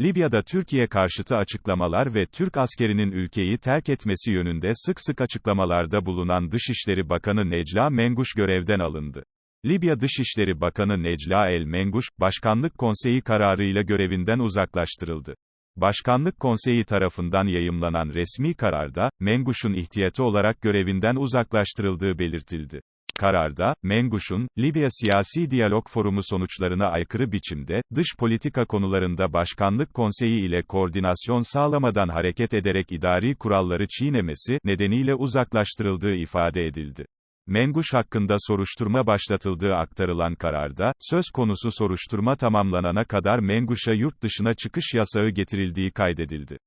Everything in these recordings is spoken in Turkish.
Libya'da Türkiye karşıtı açıklamalar ve Türk askerinin ülkeyi terk etmesi yönünde sık sık açıklamalarda bulunan Dışişleri Bakanı Necla Menguş görevden alındı. Libya Dışişleri Bakanı Necla El Menguş, Başkanlık Konseyi kararıyla görevinden uzaklaştırıldı. Başkanlık Konseyi tarafından yayımlanan resmi kararda, Menguş'un ihtiyatı olarak görevinden uzaklaştırıldığı belirtildi. Kararda, Menguş'un, Libya Siyasi Diyalog Forumu sonuçlarına aykırı biçimde, dış politika konularında Başkanlık Konseyi ile koordinasyon sağlamadan hareket ederek idari kuralları çiğnemesi, nedeniyle uzaklaştırıldığı ifade edildi. Menguş hakkında soruşturma başlatıldığı aktarılan kararda, söz konusu soruşturma tamamlanana kadar Menguş'a yurt dışına çıkış yasağı getirildiği kaydedildi.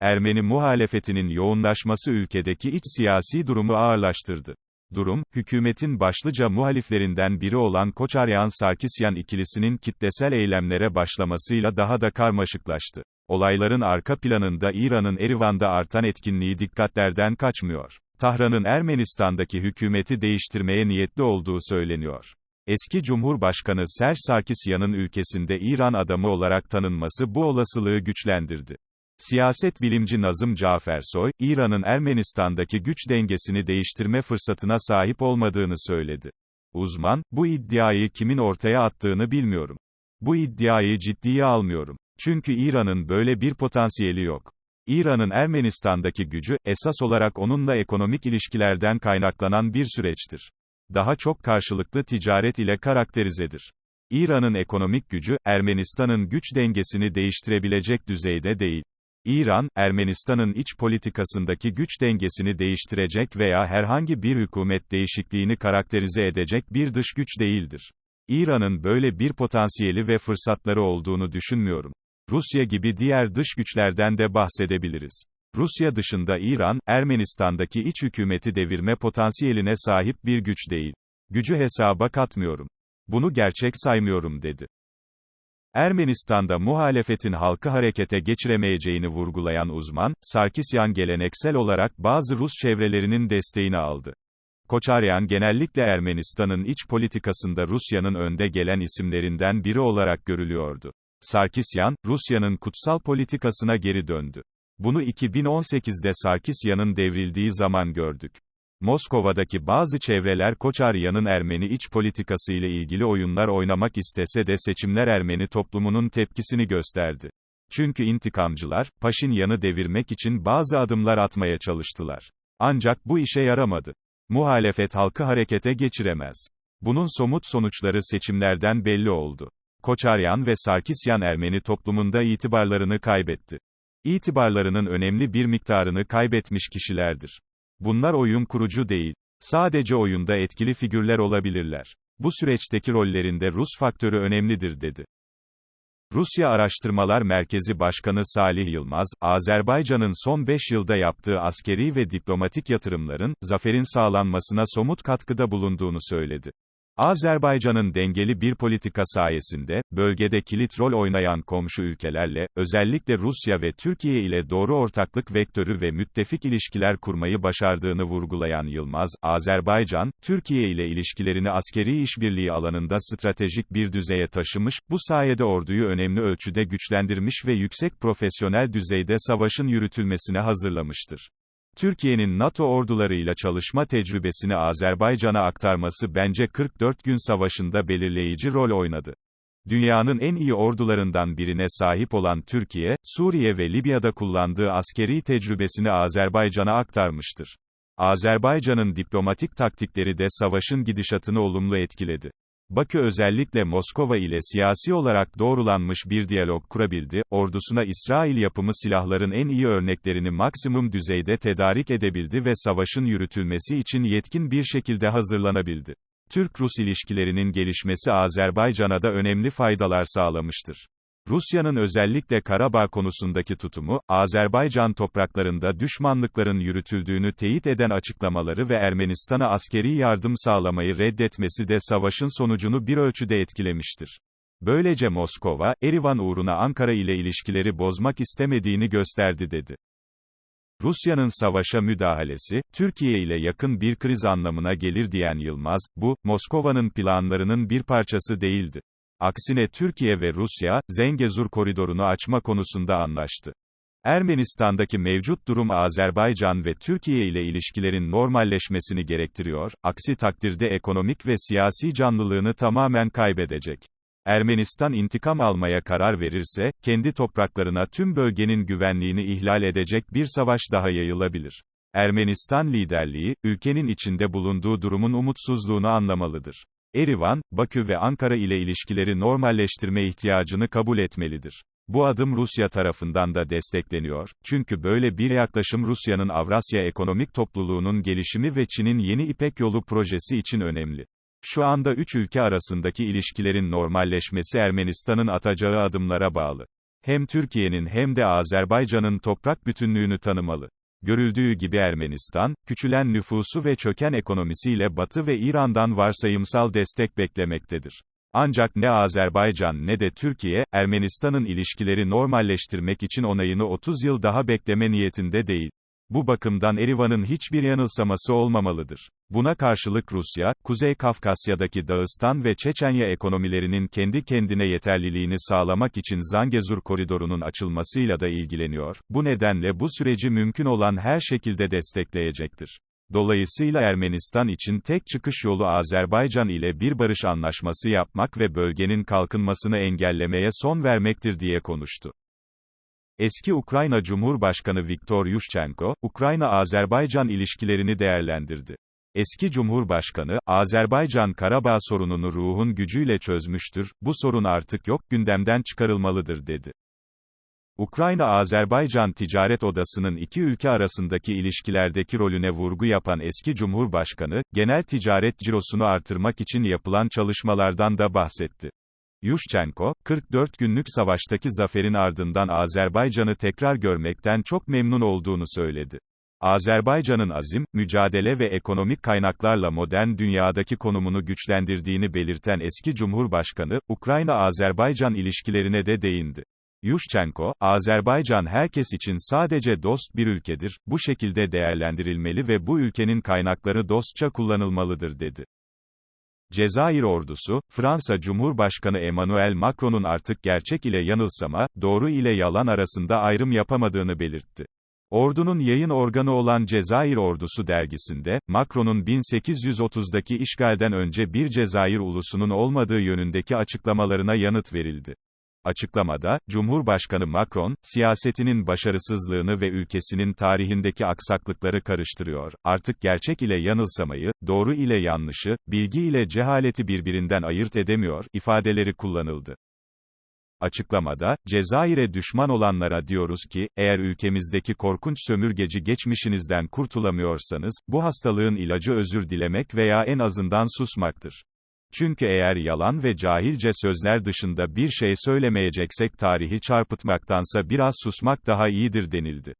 Ermeni muhalefetinin yoğunlaşması ülkedeki iç siyasi durumu ağırlaştırdı. Durum, hükümetin başlıca muhaliflerinden biri olan Koçaryan-Sarkisyan ikilisinin kitlesel eylemlere başlamasıyla daha da karmaşıklaştı. Olayların arka planında İran'ın Erivan'da artan etkinliği dikkatlerden kaçmıyor. Tahran'ın Ermenistan'daki hükümeti değiştirmeye niyetli olduğu söyleniyor. Eski Cumhurbaşkanı Serj Sarkisyan'ın ülkesinde İran adamı olarak tanınması bu olasılığı güçlendirdi. Siyaset bilimci Nazım Cafersoy, İran'ın Ermenistan'daki güç dengesini değiştirme fırsatına sahip olmadığını söyledi. Uzman, bu iddiayı kimin ortaya attığını bilmiyorum. Bu iddiayı ciddiye almıyorum. Çünkü İran'ın böyle bir potansiyeli yok. İran'ın Ermenistan'daki gücü, esas olarak onunla ekonomik ilişkilerden kaynaklanan bir süreçtir. Daha çok karşılıklı ticaret ile karakterizedir. İran'ın ekonomik gücü, Ermenistan'ın güç dengesini değiştirebilecek düzeyde değil. İran, Ermenistan'ın iç politikasındaki güç dengesini değiştirecek veya herhangi bir hükümet değişikliğini karakterize edecek bir dış güç değildir. İran'ın böyle bir potansiyeli ve fırsatları olduğunu düşünmüyorum. Rusya gibi diğer dış güçlerden de bahsedebiliriz. Rusya dışında İran, Ermenistan'daki iç hükümeti devirme potansiyeline sahip bir güç değil. Gücü hesaba katmıyorum. Bunu gerçek saymıyorum dedi. Ermenistan'da muhalefetin halkı harekete geçiremeyeceğini vurgulayan uzman, Sarkisyan geleneksel olarak bazı Rus çevrelerinin desteğini aldı. Koçaryan genellikle Ermenistan'ın iç politikasında Rusya'nın önde gelen isimlerinden biri olarak görülüyordu. Sarkisyan, Rusya'nın kutsal politikasına geri döndü. Bunu 2018'de Sarkisyan'ın devrildiği zaman gördük. Moskova'daki bazı çevreler Koçaryan'ın Ermeni iç politikası ile ilgili oyunlar oynamak istese de seçimler Ermeni toplumunun tepkisini gösterdi. Çünkü intikamcılar, Paşinyan'ı devirmek için bazı adımlar atmaya çalıştılar. Ancak bu işe yaramadı. Muhalefet halkı harekete geçiremez. Bunun somut sonuçları seçimlerden belli oldu. Koçaryan ve Sarkisyan Ermeni toplumunda itibarlarını kaybetti. İtibarlarının önemli bir miktarını kaybetmiş kişilerdir. Bunlar oyun kurucu değil. Sadece oyunda etkili figürler olabilirler. Bu süreçteki rollerinde Rus faktörü önemlidir dedi. Rusya Araştırmalar Merkezi Başkanı Salih Yılmaz, Azerbaycan'ın son 5 yılda yaptığı askeri ve diplomatik yatırımların, zaferin sağlanmasına somut katkıda bulunduğunu söyledi. Azerbaycan'ın dengeli bir politika sayesinde, bölgede kilit rol oynayan komşu ülkelerle, özellikle Rusya ve Türkiye ile doğru ortaklık vektörü ve müttefik ilişkiler kurmayı başardığını vurgulayan Yılmaz, Azerbaycan, Türkiye ile ilişkilerini askeri işbirliği alanında stratejik bir düzeye taşımış, bu sayede orduyu önemli ölçüde güçlendirmiş ve yüksek profesyonel düzeyde savaşın yürütülmesine hazırlamıştır. Türkiye'nin NATO ordularıyla çalışma tecrübesini Azerbaycan'a aktarması bence 44 gün savaşında belirleyici rol oynadı. Dünyanın en iyi ordularından birine sahip olan Türkiye, Suriye ve Libya'da kullandığı askeri tecrübesini Azerbaycan'a aktarmıştır. Azerbaycan'ın diplomatik taktikleri de savaşın gidişatını olumlu etkiledi. Bakü özellikle Moskova ile siyasi olarak doğrulanmış bir diyalog kurabildi, ordusuna İsrail yapımı silahların en iyi örneklerini maksimum düzeyde tedarik edebildi ve savaşın yürütülmesi için yetkin bir şekilde hazırlanabildi. Türk-Rus ilişkilerinin gelişmesi Azerbaycan'a da önemli faydalar sağlamıştır. Rusya'nın özellikle Karabağ konusundaki tutumu, Azerbaycan topraklarında düşmanlıkların yürütüldüğünü teyit eden açıklamaları ve Ermenistan'a askeri yardım sağlamayı reddetmesi de savaşın sonucunu bir ölçüde etkilemiştir. Böylece Moskova, Erivan uğruna Ankara ile ilişkileri bozmak istemediğini gösterdi dedi. Rusya'nın savaşa müdahalesi, Türkiye ile yakın bir kriz anlamına gelir diyen Yılmaz, bu, Moskova'nın planlarının bir parçası değildi. Aksine Türkiye ve Rusya, Zengezur koridorunu açma konusunda anlaştı. Ermenistan'daki mevcut durum Azerbaycan ve Türkiye ile ilişkilerin normalleşmesini gerektiriyor, aksi takdirde ekonomik ve siyasi canlılığını tamamen kaybedecek. Ermenistan intikam almaya karar verirse, kendi topraklarına tüm bölgenin güvenliğini ihlal edecek bir savaş daha yayılabilir. Ermenistan liderliği, ülkenin içinde bulunduğu durumun umutsuzluğunu anlamalıdır. Erivan, Bakü ve Ankara ile ilişkileri normalleştirme ihtiyacını kabul etmelidir. Bu adım Rusya tarafından da destekleniyor, çünkü böyle bir yaklaşım Rusya'nın Avrasya Ekonomik Topluluğu'nun gelişimi ve Çin'in yeni İpek Yolu projesi için önemli. Şu anda üç ülke arasındaki ilişkilerin normalleşmesi Ermenistan'ın atacağı adımlara bağlı. Hem Türkiye'nin hem de Azerbaycan'ın toprak bütünlüğünü tanımalı. Görüldüğü gibi Ermenistan, küçülen nüfusu ve çöken ekonomisiyle Batı ve İran'dan varsayımsal destek beklemektedir. Ancak ne Azerbaycan ne de Türkiye, Ermenistan'ın ilişkileri normalleştirmek için onayını 30 yıl daha bekleme niyetinde değil. Bu bakımdan Erivan'ın hiçbir yanılsaması olmamalıdır. Buna karşılık Rusya, Kuzey Kafkasya'daki Dağıstan ve Çeçenya ekonomilerinin kendi kendine yeterliliğini sağlamak için Zangezur koridorunun açılmasıyla da ilgileniyor, bu nedenle bu süreci mümkün olan her şekilde destekleyecektir. Dolayısıyla Ermenistan için tek çıkış yolu Azerbaycan ile bir barış anlaşması yapmak ve bölgenin kalkınmasını engellemeye son vermektir diye konuştu. Eski Ukrayna Cumhurbaşkanı Viktor Yushchenko, Ukrayna-Azerbaycan ilişkilerini değerlendirdi. Eski Cumhurbaşkanı, Azerbaycan Karabağ sorununu ruhun gücüyle çözmüştür, bu sorun artık yok, gündemden çıkarılmalıdır dedi. Ukrayna-Azerbaycan Ticaret Odası'nın iki ülke arasındaki ilişkilerdeki rolüne vurgu yapan eski Cumhurbaşkanı, genel ticaret cirosunu artırmak için yapılan çalışmalardan da bahsetti. Yushchenko, 44 günlük savaştaki zaferin ardından Azerbaycan'ı tekrar görmekten çok memnun olduğunu söyledi. Azerbaycan'ın azim, mücadele ve ekonomik kaynaklarla modern dünyadaki konumunu güçlendirdiğini belirten eski Cumhurbaşkanı, Ukrayna-Azerbaycan ilişkilerine de değindi. Yushchenko, Azerbaycan herkes için sadece dost bir ülkedir, bu şekilde değerlendirilmeli ve bu ülkenin kaynakları dostça kullanılmalıdır dedi. Cezayir ordusu, Fransa Cumhurbaşkanı Emmanuel Macron'un artık gerçek ile yanılsama, doğru ile yalan arasında ayrım yapamadığını belirtti. Ordunun yayın organı olan Cezayir Ordusu dergisinde, Macron'un 1830'daki işgalden önce bir Cezayir ulusunun olmadığı yönündeki açıklamalarına yanıt verildi. Açıklamada, Cumhurbaşkanı Macron, siyasetinin başarısızlığını ve ülkesinin tarihindeki aksaklıkları karıştırıyor, artık gerçek ile yanılsamayı, doğru ile yanlışı, bilgi ile cehaleti birbirinden ayırt edemiyor, ifadeleri kullanıldı. Açıklamada, Cezayir'e düşman olanlara diyoruz ki, eğer ülkemizdeki korkunç sömürgeci geçmişinizden kurtulamıyorsanız, bu hastalığın ilacı özür dilemek veya en azından susmaktır. Çünkü eğer yalan ve cahilce sözler dışında bir şey söylemeyeceksek tarihi çarpıtmaktansa biraz susmak daha iyidir denildi.